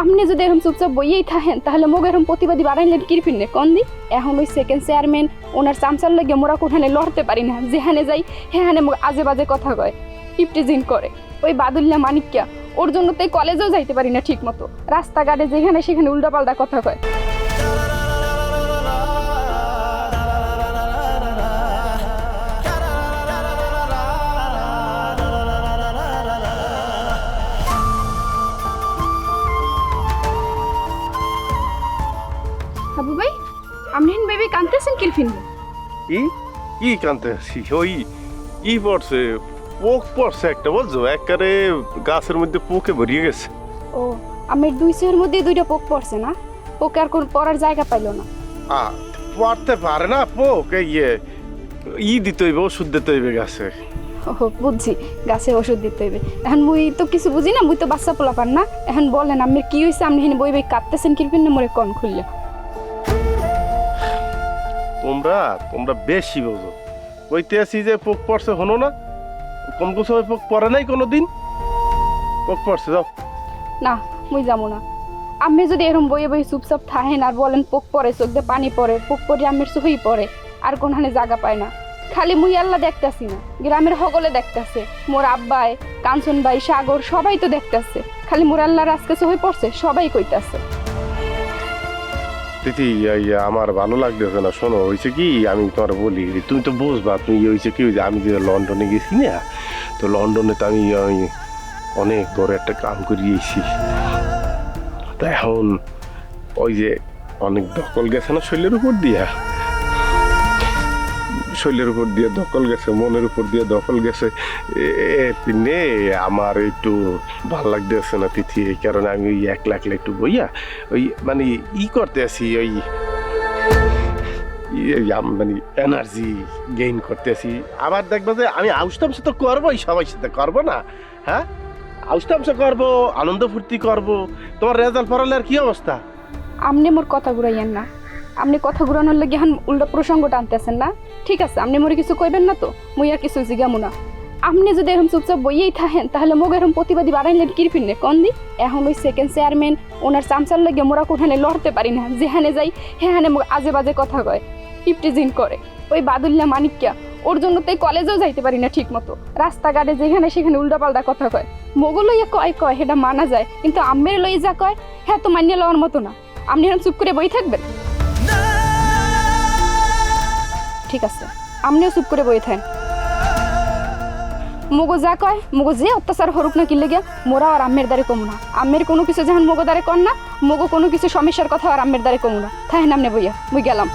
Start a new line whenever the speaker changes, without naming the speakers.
আপনি যদি এরকম চুপচাপ বইয়েই থাকেন, তাহলে মোক এরকম প্রতিবাদী বাড়াইলেন কিরপিন নে? কন দি এখন ওই সেকেন্ড চেয়ারম্যান ওনার চামচার লাগে মোরা কোঠানে লড়তে পারি না। যেখানে যাই, সেখানে আজে বাজে কথা কয় ইপটিজিং করে। ওই বাদুল্লা মানিক্যা, ওর জন্য তো কলেজেও যাইতে পারি না ঠিক মতো রাস্তাঘাটে যেখানে সেখানে উল্টাপাল্টা কথা কয়। হাবু ভাই আপনি বেবি কানতেছেন কিরফিন
ই ই? কানতে আছি ওই ই পড়ছে পোক পড়ছে একটা বুঝছ একবারে গাছের মধ্যে পোকে ভরিয়ে গেছে।
ও আমের দুই চেয়ের মধ্যে দুইটা পোক পড়ছে না? পোকে আর কোন পড়ার জায়গা পাইলো না।
আ পড়তে পারে না পোক ইয়ে, ই দিতে হইবে ওষুধ দিতে হইবে গাছে।
ও বুঝছি গাছে ওষুধ দিতে হইবে। এখন মুই তো কিছু বুঝি না মুই তো বাচ্চা পোলা পার না। এখন বলেন আমি কি হয়েছে আপনি হেন বই বই কাঁদতেছেন কিরপিন না মোরে কন খুললে?
তোমরা তোমরা বেশি বোঝো। কইতে আছি যে পোক পড়ছে হনো না। কম কম সময় পোক পড়ে নাই কোনো দিন পোক পড়ছে, যাও।
না, মুই যাব না। আমি যদি এরকম বইয়ে বই চুপচাপ থাহেন আর বলেন পোক পরে চোখ দিয়ে পানি পড়ে, পোক পরে আমের চোখেই পড়ে, আর কোনখানে জায়গা পায় না। খালি মুই আল্লাহ দেখতাছি না, গ্রামের সকলে দেখতাছে। মোর আব্বাই কাঞ্চন ভাই সাগর, সবাই তো দেখতাছে। খালি মোর আল্লাহর আজকে চোখে পড়ছে, সবাই কইতাছে।
এই আমার ভালো লাগতেছে না। শোনো হয়েছে কি, আমি তোমার বলি, তুমি তো বুঝবা, তুমি হয়েছে কি আমি যে লন্ডনে গেছি না, তো লন্ডনে তো আমি আমি অনেক বড় একটা কাম করিয়েছি তো এখন ওই যে অনেক দখল গেছে না শৈলের উপর দিয়া। শরীরের উপর দিয়ে দখল গেছে, মনের উপর দিয়ে দখল গেছে। পিনে আমার একটু ভালো লাগতেছে না তিথি, এই কারণে আমি ওই একলা একলা একটু বইয়া ওই মানে ই করতে আছি, ওই মানে এনার্জি গেইন করতে আছি। আবার দেখব যে আমি আউস্তামসে তো করবোই, সবাই সাথে করব না হ্যাঁ? আউস্তামসে করব, আনন্দ ফুর্তি করব, তোমার রেজাল্ট পড়ালে আর কি অবস্থা?
আপনি মোর কথা ঘুরাইয়েন না। আপনি কথা ঘুরানোর লাগে এখন উল্টো প্রসঙ্গ টানতেছেন না? ঠিক আছে, আপনি মোরে কিছু কইবেন না তো? মুই আর কিছু জিগামু না। আপনি যদি এরকম চুপচাপ বইয়েই থাকেন, তাহলে মোক এরকম প্রতিবাদী বাড়াইলেন কিরপিন নে কন দি? এখন ওই সেকেন্ড চেয়ারম্যান ওনার চামচার লাগে মোরা কোঠানে লড়তে পারি না, যেখানে যাই মোক আজে বাজে কথা কয়, ইপটিজিং করে। ওই বাদুল্লা মানিক্যা, ওর জন্য তো কলেজেও যাইতে পারি না ঠিক মতো। রাস্তাঘাটে যেখানে সেখানে উল্টাপাল্টা কথা কয়। লইয়া কয় কয়, সেটা মানা যায়, কিন্তু আম্মের লই যা কয় হ্যাঁ তো মানিয়ে লওয়ার মতো না। আপনি এরকম চুপ করে বই থাকবেন? ঠিক আছে। আপনিও চুপ করে বই থাকেন। মগো যা কয়, মগো যে অত্যাচার হরুক না কিনলে গিয়া মোরা আর আম্মের দ্বারে কমু না। আম্মের কোনো কিছু যখন মগো দ্বারে কর না, মগো কোনো কিছু সমস্যার কথা আর আম্মের দ্বারে কমু না। থাহেন আমনে বইয়া, বই গেলাম।